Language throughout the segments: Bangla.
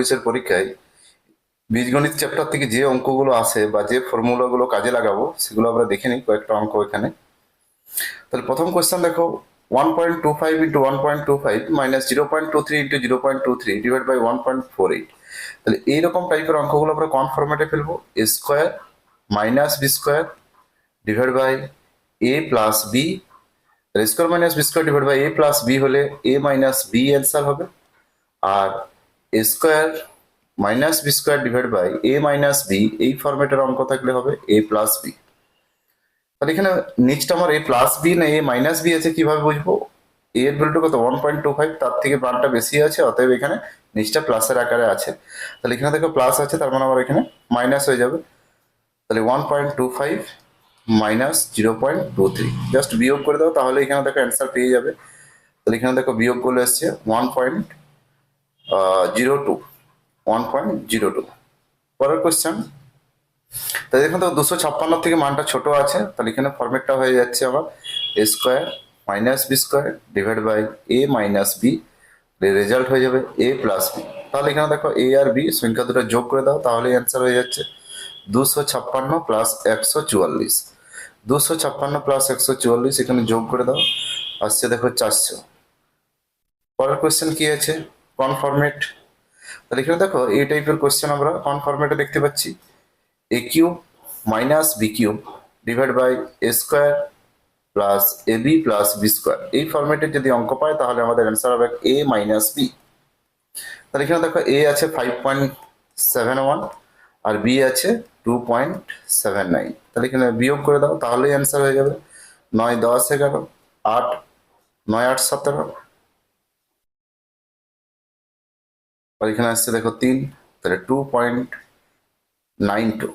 পুলিশের পরীক্ষায় বীজগণিত চ্যাপ্টার থেকে যে অঙ্কগুলো আসে বা যে ফর্মুলাগুলো কাজে লাগাবো, সেগুলো আমরা দেখে নিই, কয়েকটা অঙ্ক এখানে। তাহলে প্রথম কোয়েশ্চেন দেখো one point two five into one point two five minus zero point two three into zero point two three divide by one point four তাহলে এইরকম টাইপের অঙ্কগুলো আমরা কোন ফরম্যাটে ফেলব? A square minus B square divide by A plus B তাহলে square minus B square divide by A plus B হলে এ মাইনাস বি অ্যান্সার হবে। আর A square minus B square divide by A minus B এই ফরম্যাটের অঙ্ক থাকলে হবে এ প্লাস বি তাহলে এখানে নেক্সট আমার এ প্লাস বি না এ মাইনাস বি আছে, কীভাবে বুঝব? এ এর ভ্যালুটা কত? ওয়ান পয়েন্ট টু ফাইভ তার থেকে মানটা বেশি আছে, অতএব এখানে নিচটা প্লাসের আকারে আছে। তাহলে এখানে দেখো প্লাস আছে, তার মানে আমার এখানে মাইনাস হয়ে যাবে। তাহলে one point two five minus zero point two three just বিয়োগ করে দাও, তাহলে এখানে দেখো অ্যান্সার পেয়ে যাবে। তাহলে এখানে দেখো বিয়োগ করলে এসছে one point zero two one point zero two পরের কোয়েশ্চেন তাহলে দেখুন তো, দুশো ছাপ্পান্ন থেকে মানটা ছোট আছে, তাহলে এখানে ফরম্যাটটা হয়ে যাচ্ছে আমার A square minus B square divide by A minus B result হয়ে যাবে এ প্লাস বি তাহলে এখানে দেখো এ আর বি সংখ্যা দুটো যোগ করে দাও তাহলে অ্যান্সার হয়ে যাচ্ছে। দুশো ছাপ্পান্ন প্লাস একশো চুয়াল্লিশ। দুশো ছাপ্পান্ন প্লাস একশো চুয়াল্লিশ, এখানে যোগ করে দাও, আসছে দেখো চারশো। পরের কোয়েশ্চেন কি আছে? কোন ফরম্যাট তাহলে এখানে দেখো, এই টাইপের কোয়েশ্চেন আমরা কোন ফরম্যাটে দেখতে পাচ্ছি? A cube minus B cube divide by A square plus A B plus B square এই ফরম্যাটে যদি অঙ্ক পায়, তাহলে আমাদের অ্যান্সার হবে এ মাইনাস বি তাহলে এখানে দেখো এ আছে ফাইভ পয়েন্ট সেভেন ওয়ান আর বি আছে টু পয়েন্ট সেভেন নাইন তাহলে এখানে বিয়োগ করে দাও, তাহলেই অ্যান্সার হয়ে যাবে। নয় দশ এগারো, আট, নয় আট সতেরো আর এখানে আসছে দেখো তিন, তাহলে টু পয়েন্ট নাইন টু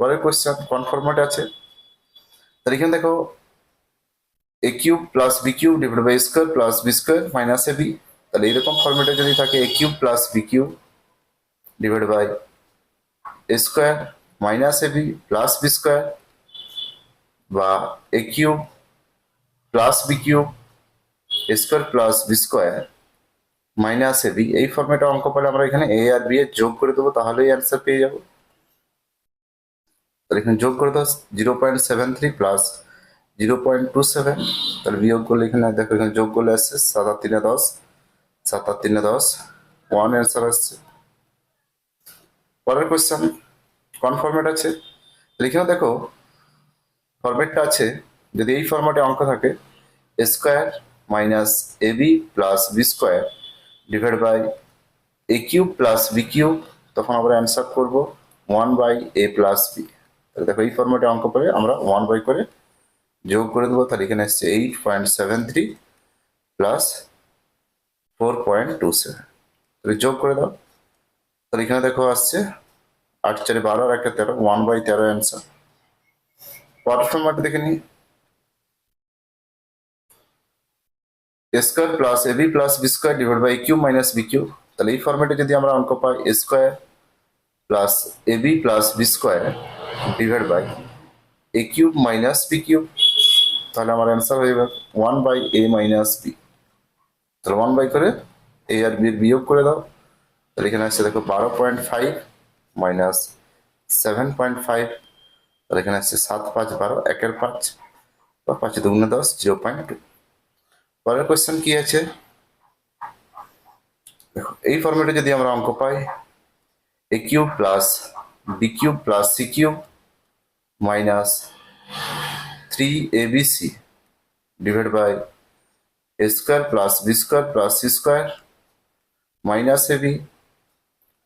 পরের কোয়েশ্চেন কোন ফরম্যাটে আছে? তাহলে এখানে দেখো A cube plus B cube divide by square plus B square minus A B তাহলে এরকম ফরম্যাটে যদি থাকে A cube plus B cube divide by square minus A B plus B square বা A cube plus B cube square plus B square minus A B এই ফর্মেটে অঙ্ক পেলে আমরা এখানে এ আর বি এর যোগ করে দেবো, তাহলেই অ্যান্সার পেয়ে যাব। তাহলে এখানে যোগ করে দাও zero point seven three plus zero point two seven তাহলে বিয়োগ করলে এখানে, দেখো এখানে যোগ করলে আসছে সাত আট তিনে দশ সাত আট তিনে দশ ওয়ান অ্যান্সার আসছে। পরের কোয়েশ্চেন কোন ফরম্যাট আছে? এখানে দেখো ফরম্যাটটা আছে, যদি এই ফরম্যাটে অঙ্ক থাকে square minus A B plus B square divide by A cube plus B cube তখন আমরা অ্যান্সার করব one by A plus B তাহলে দেখো এই ফরম্যাটে অঙ্ক করে আমরা ওয়ান বাই করে যোগ করে দেবো। তাহলে এখানে এসছে eight point seven three plus four point two seven তাহলে যোগ করে দাও। তাহলে এখানে দেখো আসছে আট চারে বারো আর একটা তেরো ওয়ান বাই তেরো অ্যান্সার পরের ফরম্যাট দেখে নিই। Square plus A B plus B square divide by Q minus B Q তাহলে এই ফর্মেটে যদি আমরা অঙ্ক পাই A square plus A B plus B square divide by A cube minus B cube তাহলে আমার অ্যান্সার হয়ে যাবে one by A minus B তাহলে ওয়ান বাই করে এ আর বি বিয়োগ করে দাও। তাহলে এখানে আসছে দেখো বারো point five minus seven point five তাহলে এখানে আসছে সাত পাঁচ বারো, একের পাঁচ, বা পাঁচ দুগুণে দশ জিরো পয়েন্ট টু পরের কোয়েশ্চেন কি আছে? দেখো, এই ফর্মেটে যদি আমরা অঙ্ক পাই A cube plus B cube plus C cube minus three A B C divide by A square plus B square plus C square minus A B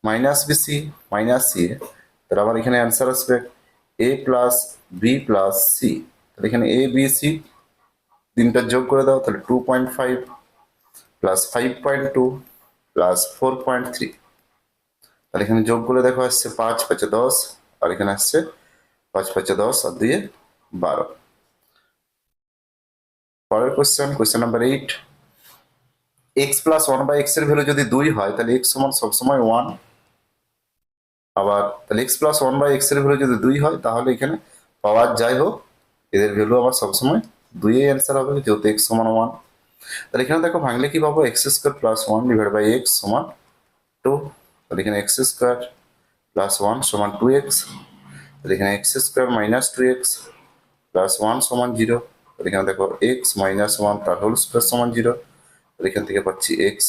minus B C minus C A, তাহলে আমার এখানে অ্যান্সার আসবে A plus B plus C তাহলে এখানে এ বি সি তিনটা যোগ করে দাও, তাহলে two point five plus five point two plus four point three তাহলে এখানে যোগ করে দেখো, আসছে পাঁচ পাঁচে দশ, আর এখানে আসছে পাঁচ পাঁচে দশ, আর দুয়ে বারো। পরের question question number eight X plus one by এক্সের ভ্যালু যদি দুই হয়, তাহলে এক্স সমান সবসময় ওয়ান আবার তাহলে এক্স প্লাস ওয়ান বাই এক্সের ভ্যালু যদি দুই হয়, তাহলে এখানে পাওয়ার যাই হোক, এদের ভ্যালু আবার সবসময় দুইয়ে অ্যান্সার হবে যেহেতু এক্স সমান ওয়ান তাহলে এখানে দেখো ভাঙলে কি পাবো? X square plus one divide by X সমান টু তাহলে এখানে এক্স স্কোয়ার প্লাস ওয়ান সমান টু এক্স তাহলে এখানে X square minus two X plus one সমান জিরো তাহলে এখানে দেখো এক্স মাইনাস ওয়ান তার হোল স্কোয়ার সমান জিরো তাহলে এখান থেকে পাচ্ছি এক্স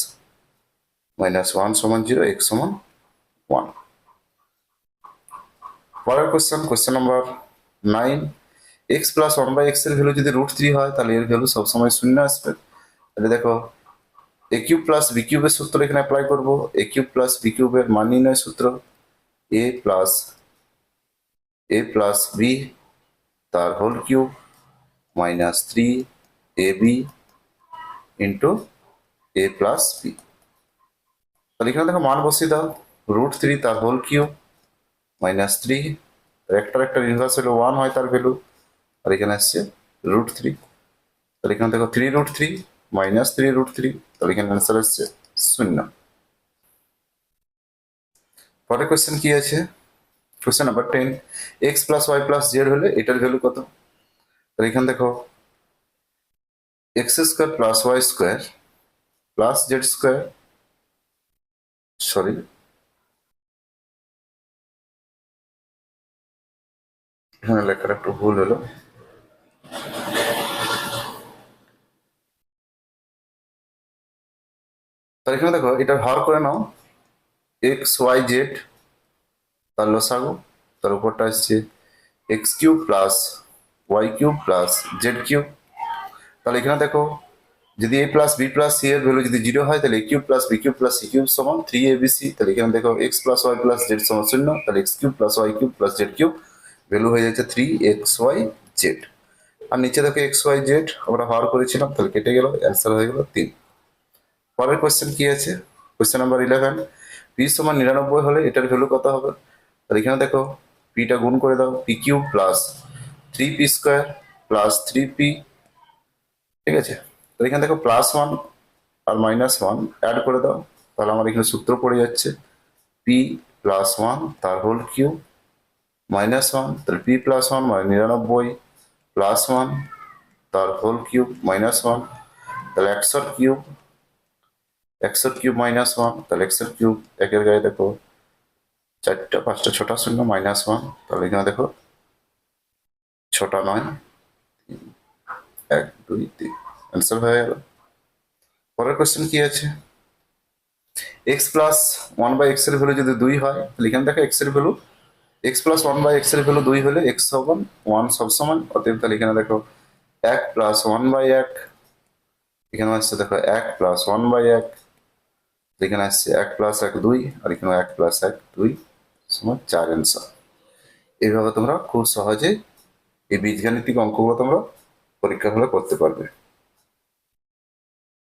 মাইনাস ওয়ান সমান জিরো এক্স সমান ওয়ান পরের question question number nine X plus one by এক্সের ভ্যালু যদি রুট থ্রি হয়, তাহলে এর ভ্যালু সবসময় শূন্য আসবে। তাহলে দেখো এ কিউব প্লাস বি কিউবের সূত্র এখানে অ্যাপ্লাই করব। এ কিউব প্লাস বি কিউবের মান নির্ণয় সূত্র A plus A plus B তার whole cube minus three A B into A plus B তাহলে এখানে দেখো মান বসিয়ে দাও। রুট থ্রি তার হোল কিউব মাইনাস থ্রি একটার একটা ইনভার্স হলে ওয়ান হয় তার ভ্যালু আর এখানে আসছে রুট থ্রি তাহলে এখানে দেখো three root three minus three root three তাহলে এখানে অ্যান্সার আসছে শূন্য। পরের কোয়েশ্চেন কি আছে? Question number ten X plus Y plus Z হলে এটার ভ্যালু কত? তাহলে এখানে দেখো X square plus Y square plus Z square sorry এখানে লেখার একটু ভুল হলো। তাহলে এখানে দেখো, এটা হর করে নাও। এক্স ওয়াই জেড তার লসাগু, তার উপরটা আসছে X cube plus Y cube plus Z cube তাহলে এখানে দেখো, যদি A plus B plus C এর ভ্যালু যদি জিরো হয়, তাহলে A cube plus B cube plus C cube সমান থ্রি এ বি সি তাহলে এখানে দেখো X plus Y plus Z সমান শূন্য, তাহলে X cube plus Y cube plus Z cube value হয়ে যাচ্ছে থ্রি এক্স ওয়াই জেড আর নিচে দেখো এক্স ওয়াই জেড আমরা হর করেছিলাম, তাহলে কেটে গেল অ্যান্সার হয়ে গেল তিন। পরের কোয়েশ্চেন কি আছে? কোয়েশ্চেন নাম্বার ইলেভেন পি সমান নিরানব্বই হলে এটার ভ্যালু কত হবে? তাহলে এখানে দেখো পিটা গুণ করে দাও P Q plus three P square plus three P ঠিক আছে? তাহলে এখানে দেখো প্লাস ওয়ান আর মাইনাস ওয়ান অ্যাড করে দাও, তাহলে আমার এখানে সূত্র পড়ে যাচ্ছে পি প্লাস ওয়ান তার হোল কিউ মাইনাস ওয়ান তাহলে পি প্লাস ওয়ান মানে নিরানব্বই প্লাস ওয়ান তার হোল কিউব মাইনাস ওয়ান তাহলে একশোর কিউব একশোর কিউব মাইনাস ওয়ান তাহলে একশোর কিউব একের গায়ে দেখো, চারটা, পাঁচটা, ছটা, শূন্য মাইনাস ওয়ান তাহলে এখানে দেখো, ছটা, নয় এক, দুই, তিন অ্যান্সার হয়ে গেল। পরের কোশ্চেন কি আছে? এক্স প্লাস ওয়ান বাই এক্সের ভ্যালু যদি দুই হয়, তাহলে এখানে দেখো এক্সের value X plus one by এক্সের ভ্যালু দুই হলে এক্স সমান ওয়ান সব সমান, অতএব তাহলে এখানে দেখো এক প্লাস ওয়ান বাই এক এখানে আসছে দেখো এক প্লাস ওয়ান বাই এক, এখানে আসছে এক প্লাস এক দুই, আর এখানে এক প্লাস এক দুই সমান চার অ্যান্সার এইভাবে তোমরা খুব সহজে এই বীজগাণিতিক অঙ্কগুলো তোমরা পরীক্ষা হলে করতে পারবে।